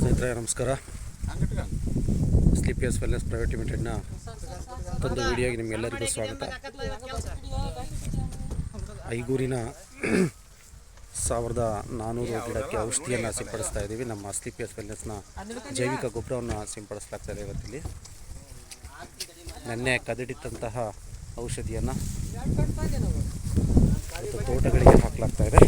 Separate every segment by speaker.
Speaker 1: ಸ್ನೇಹಿತರೆ, ನಮಸ್ಕಾರ. ಸ್ಲಿಪಿಯಸ್ wellness private ಲಿಮಿಟೆಡ್ನ ಮತ್ತೊಂದು ವಿಡಿಯೋಗೆ ನಿಮಗೆಲ್ಲರಿಗೂ ಸ್ವಾಗತ. ಐಗೂರಿನ ಸಾವಿರದ ನಾನ್ನೂರು ಗಿಡಕ್ಕೆ ಔಷಧಿಯನ್ನು ಸಿಂಪಡಿಸ್ತಾ ಇದ್ದೀವಿ. ನಮ್ಮ ಸ್ಲಿಪಿಯಸ್ ವೆಲ್ನೆಸ್ನ ಜೈವಿಕ ಗೊಬ್ಬರವನ್ನು ಸಿಂಪಡಿಸ್ಲಾಗ್ತಾ ಇದೆ ಇವತ್ತಿಲ್ಲಿ. ನೆನ್ನೆ ಕದಡಿತಂತಹ ಔಷಧಿಯನ್ನು ತೋಟಗಳಿಗೆ ಹಾಕಲಾಗ್ತಾ ಇದೆ.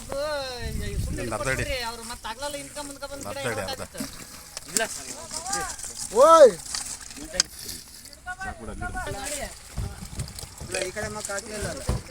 Speaker 2: ಒಬ್ರು ಸುಮ್ಮನೆ. ಅವ್ರು ಮತ್ತೆ ಆಗ್ಲಲ್ಲ ಇನ್ಕಮ್ ಮುಂದ್ಕ ಬಂದ್
Speaker 1: ಅರ್ಧ.
Speaker 2: ಇಲ್ಲ
Speaker 3: ಓಯ್
Speaker 2: ಆ ಕಡೆ ಮಕ್ಕ ಬರ್ತಾರ